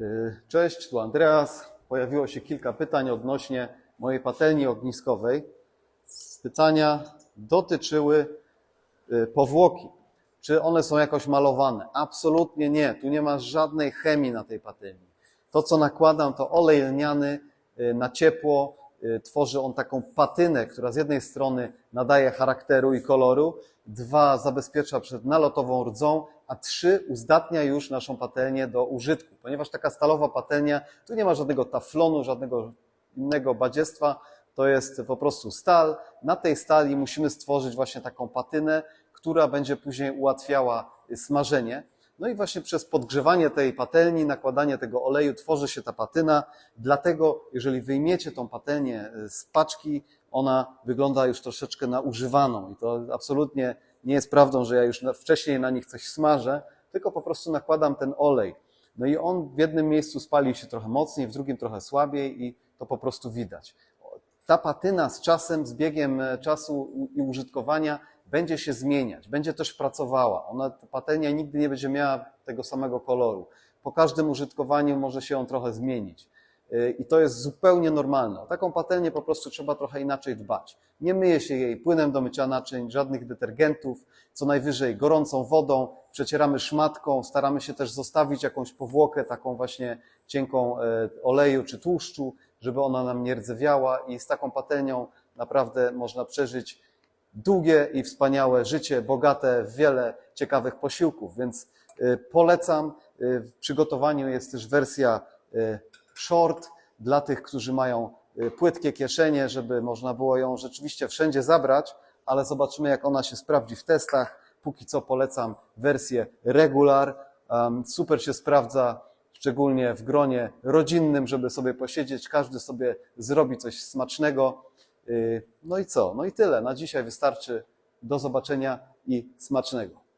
Y, Cześć, tu Andreas. Pojawiło się kilka pytań odnośnie mojej patelni ogniskowej. Pytania dotyczyły y, powłoki. Czy one są jakoś malowane? Absolutnie nie. Tu nie ma żadnej chemii na tej patelni. To, co nakładam, to olej lniany y, na ciepło. Tworzy on taką patynę, która z jednej strony nadaje charakteru i koloru, dwa zabezpiecza przed nalotową rdzą, a trzy uzdatnia już naszą patelnię do użytku. Ponieważ taka stalowa patelnia, tu nie ma żadnego taflonu, żadnego innego badziestwa, to jest po prostu stal. Na tej stali musimy stworzyć właśnie taką patynę, która będzie później ułatwiała smażenie. No i właśnie przez podgrzewanie tej patelni, nakładanie tego oleju tworzy się ta patyna. Dlatego, jeżeli wyjmiecie tą patelnię z paczki, ona wygląda już troszeczkę na używaną. I to absolutnie nie jest prawdą, że ja już wcześniej na nich coś smażę, tylko po prostu nakładam ten olej. No i on w jednym miejscu spali się trochę mocniej, w drugim trochę słabiej i to po prostu widać. Ta patyna z czasem, z biegiem e, czasu i użytkowania będzie się zmieniać, będzie też pracowała. Ona, ta patelnia nigdy nie będzie miała tego samego koloru. Po każdym użytkowaniu może się on trochę zmienić. Yy, I to jest zupełnie normalne. O taką patelnię po prostu trzeba trochę inaczej dbać. Nie myje się jej płynem do mycia naczyń, żadnych detergentów, co najwyżej gorącą wodą, przecieramy szmatką, staramy się też zostawić jakąś powłokę, taką właśnie cienką e, oleju czy tłuszczu, żeby ona nam nie rdzewiała i z taką patelnią naprawdę można przeżyć długie i wspaniałe życie, bogate w wiele ciekawych posiłków, więc y, polecam. Y, W przygotowaniu jest też wersja y, short dla tych, którzy mają y, płytkie kieszenie, żeby można było ją rzeczywiście wszędzie zabrać, ale zobaczymy, jak ona się sprawdzi w testach. Póki co polecam wersję regular. Super się sprawdza, szczególnie w gronie rodzinnym, żeby sobie posiedzieć, każdy sobie zrobi coś smacznego. Y, No i co? No i tyle. Na dzisiaj wystarczy. Do zobaczenia i smacznego.